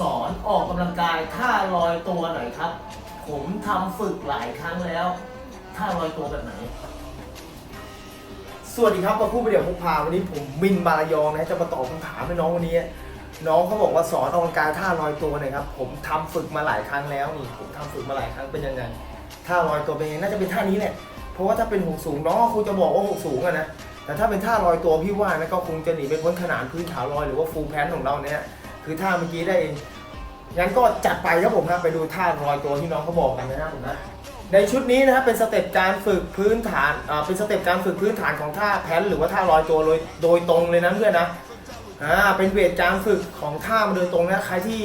สอนออกกำลังกายท่าลอยตัวหน่อยครับ ผมทำฝึกหลายครั้งแล้วท่าลอยตัวแบบไหน สวัสดีครับมาพูดประเดี๋ยวพกพาวันนี้ผมมินบารายองนะจะมาตอบคำถามให้น้องวันนี้ น้องเขาบอกว่าสอนออกกำลังกายท่าลอยตัวหน่อยครับ ผมทำฝึกมาหลายครั้งแล้วนี่ผมทำฝึกมาหลายครั้งเป็นยังไงท่าลอยตัวเป็นยังไงน่าจะเป็นท่านี้แหละเพราะว่าถ้าเป็นหกสูงน้องก็คงจะบอกว่าหกสูงอะนะแต่ถ้าเป็นท่าลอยตัวพี่ว่านะก็คงจะหนีไปพ้นขนานพื้นขาลอยหรือว่าฟูลแพนของเราเนี่ย คือท่าเมื่อกี้ได้เองงั้นก็จัดไปครับผมนะไปดูท่าลอยตัวที่น้องเขาบอกกันนะครับผมนะในชุดนี้นะครับเป็นสเต็ปการฝึกพื้นฐานอ่าเป็นสเต็ปการฝึกพื้นฐานของท่าแพนหรือว่าท่าลอยตัวโดยโดยตรงเลยนะเพื่อนนะอ่าเป็นเวทการฝึกของท่ามาโดยตรงนะใครที่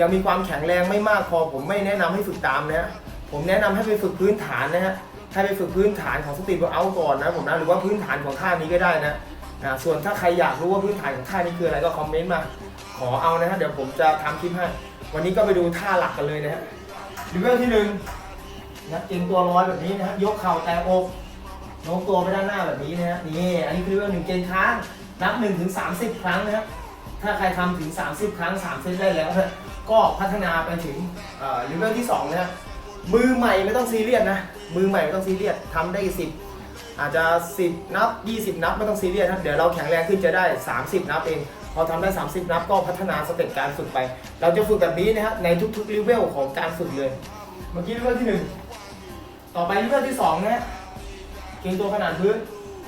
ยังมีความแข็งแรงไม่มากพอผมไม่แนะนำให้ฝึกตามนะผมแนะนำให้ไปฝึกพื้นฐานนะฮะให้ไปฝึกพื้นฐานของสติปเอาก่อนนะผมนะหรือว่าพื้นฐานของท่านี้ก็ได้นะ อ่าส่วนถ้าใครอยากรู้ว่าพื้นฐานของท่านี้คืออะไรก็คอมเมนต์มา ขอเอานะฮะเดี๋ยวผมจะทำคลิปให้วันนี้ก็ไปดูท่าหลักกันเลยนะฮะเลเวลที่หนึ่งนะเก่งตัวลอยแบบนี้นะฮะยกเข่าแต่อกโน้มตัวไปด้านหน้าแบบนี้นะฮะนี่อันนี้คือเรื่องหนึ่งเกณฑ์ค้างนับ1นถึงสาครั้งนะฮะถ้าใครทำถึง 30 ครั้ง3เซตได้แล้วนะก็พัฒนาไปถึงเอ่อเลเวลที่2นะฮะมือใหม่ไม่ต้องซีเรียสนะมือใหม่ไม่ต้องซีเรียสทำได้ 10 อาจจะ 10 นับ 20 นับไม่ต้องซีเรียสนะเดี๋ยวเราแข็งแรงขึ้นจะได้ 30 นับเองพอทำได้ 30 นับก็พัฒนาสเต็ปการฝึกไป เราจะฝึกแบบนี้นะฮะในทุกๆเลเวลของการฝึกเลย เมื่อกี้เลเวลที่หนึ่งต่อไปเลเวลที่2นะฮะเก่งตัวขนาดพื้น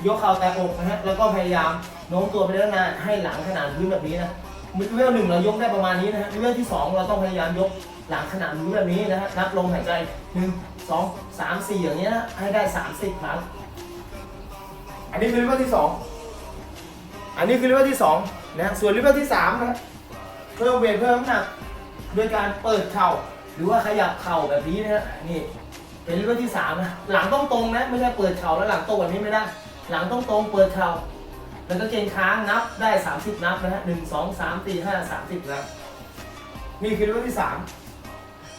ยกเข่าแตะอกนะฮะแล้วก็พยายามโน้มตัวไปด้านหน้าให้หลังขนาดพื้นแบบนี้นะเลเวลหนึ่งเรายกได้ประมาณนี้นะฮะเลเวลที่ 2 เราต้องพยายามยกหลังขนาดพื้นแบบนี้นะฮะนับลมหายใจ 1 2 3 4 อย่างเงี้ยนะให้ได้ 30 ครั้ง อันนี้คือเลเวลที่2อันนี้คือเลเวลที่2นะฮะส่วนเลเวลที่3นะฮะเพิ่มเวทเพิ่มน้ำหนักโดยการเปิดเข่าหรือว่าขยับเข่าแบบนี้นะฮะนี่เป็นเลเวลที่สามนะหลังต้องตรงนะไม่ใช่เปิดเข่าแล้วหลังตรงแบบนี้ไม่ได้ หลังต้องตรงเปิดเข่าแล้วก็เกณฑ์ค้างนับได้ 30 นับนะฮะหนึ่งสองสามสี่ห้าสามสิบนะนี่คือเลเวลที่สาม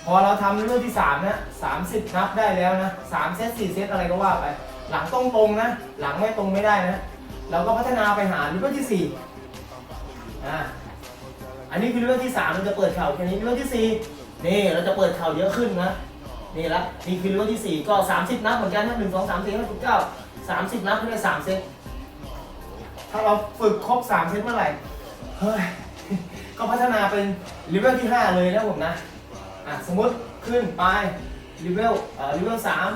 พอเราทำเลเวลที่สามนะสามสิบนับได้แล้วนะสามเซตสี่เซตอะไรก็ว่าไป หลังต้องตรงนะ หลังไม่ตรงไม่ได้นะ เราก็พัฒนาไปหาเลเวลที่สี่อ่าอันนี้คือเลเวลที่สามเราจะเปิดเข่าแค่นี้เลเวลที่สี่นี่เราจะเปิดเข่าเยอะขึ้นนะนี่ละนี่คือเลเวลที่4ก็30นับเหมือนกันนะหนึ่งสองสามสี่ห้าหกเก้าสามสิบนับให้ได้สามเซตถ้าเราฝึกครบ3เซตเมื่อไหร่เฮ้ยก็พัฒนาเป็นเลเวลที่5เลยนะผมนะอะสมมติขึ้นไปเลเวลเอ่อเลเวลสาม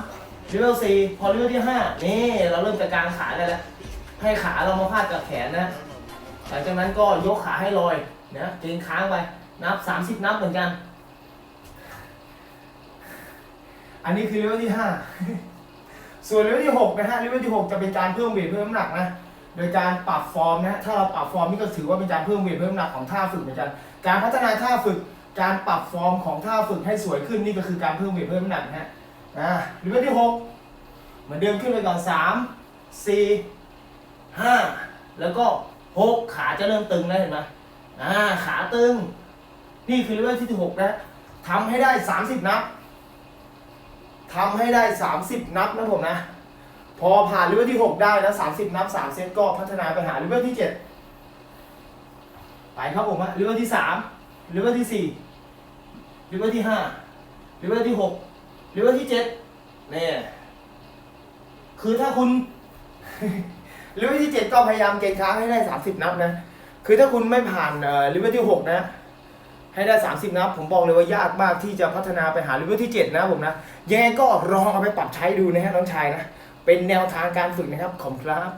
เลเวลสี่พอเลเวลที่5นี่เราเริ่มจะกางขาได้แล้ว ให้ขาเรามาพาดกับแขนนะหลังจากนั้นก็ยกขาให้ลอยนะเกรงค้างไปนับ30นับเหมือนกัน อันนี้คือเลเวลที่5ส่วนเลเวลที่6นะฮะเลเวลที่6จะเป็นการเพิ่มเวทเพิ่มน้ำหนักนะโดยการปรับฟอร์มนะถ้าเราปรับฟอร์มนี่ก็ถือว่าเป็นการเพิ่มเวทเพิ่มน้ำหนักของท่าฝึกเหมือนกัน การพัฒนาท่าฝึก การปรับฟอร์มของท่าฝึกให้สวยขึ้นนี่ก็คือการเพิ่มเวทเพิ่มน้ำหนักนะฮะ อ่าเลเวลที่6เหมือนเดิมขึ้นไปก่อน3 4 5แล้วก็6ขาจะเริ่มตึงแล้วเห็นไหมอ่าขาตึง นี่คือเลเวลที่6นะทำให้ได้30นับทำให้ได้30นับนะผมนะ พอผ่านเลเวลที่6ได้นะ30นับ3เซตก็พัฒนาไปหาเลเวลที่7ไปครับผมอะเลเวลที่3เลเวลที่4เลเวลที่5เลเวลที่6 เลเวลที่7เนี่ยคือถ้าคุณ เลเวลที่7ก็พยายามเกณฑ์ค้างให้ได้30นับนะ คือถ้าคุณไม่ผ่านเอ่อเลเวลที่6นะ ให้ได้30นับ ผมบอกเลยว่ายากมากที่จะพัฒนาไปหาเลเวลที่7นะผมนะ ยังไงก็ลองเอาไปปรับใช้ดูนะฮะน้องชายนะ เป็นแนวทางการฝึกนะครับ ขอบคุณครับ